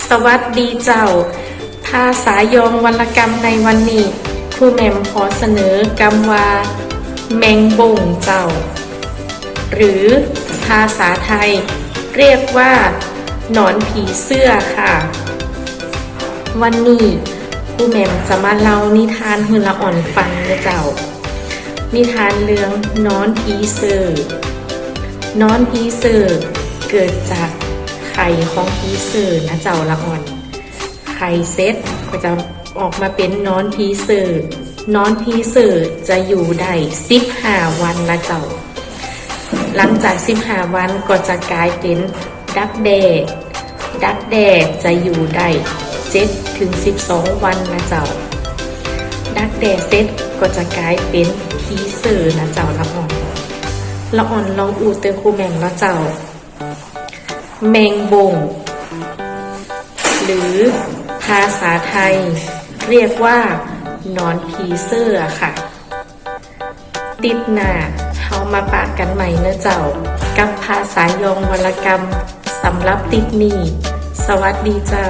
สวัสดีเจ้า ภาษายองวรรณกรรมในวันนี้ครูแหม่มขอเสนอกรรมว่า แมงบ่งเจ้า หรือภาษาไทย เรียกว่า หนอนผีเสื้อค่ะ วันนี้ครูแหม่มจะมาเล่านิทานฮือละอ่อนฟังนะเจ้า นิทานเรื่องนอนผีเสื้อนอนผีเสื้อเกิดจาก ไข่ของผีเสื้อนะเจ้าละอ่อน ไข่เซ็ตก็จะออกมาเป็นนอนผีเสื้อนอนผีเสื้อจะอยู่ได้สิบห้าวันละเจ้า หลังจาก15วันก็จะกลายเป็นดักแด้ดักแด้จะอยู่ได้7ถึง12วันนะเจ้า ดักแด้เสร็จก็จะกลายเป็นพีเซอนะเจ้าละอ่อนละอ่อนลองอูเตอครูแมงนะเจ้า เมงบง หรือภาษาไทย เรียกว่านอนพีเซอร์ค่ะ ติดหน้าเฮามาปะกันใหม่เนะเจ้า กับภาษายองวรรณกรรมสำหรับติดหนีสวัสดีเจ้า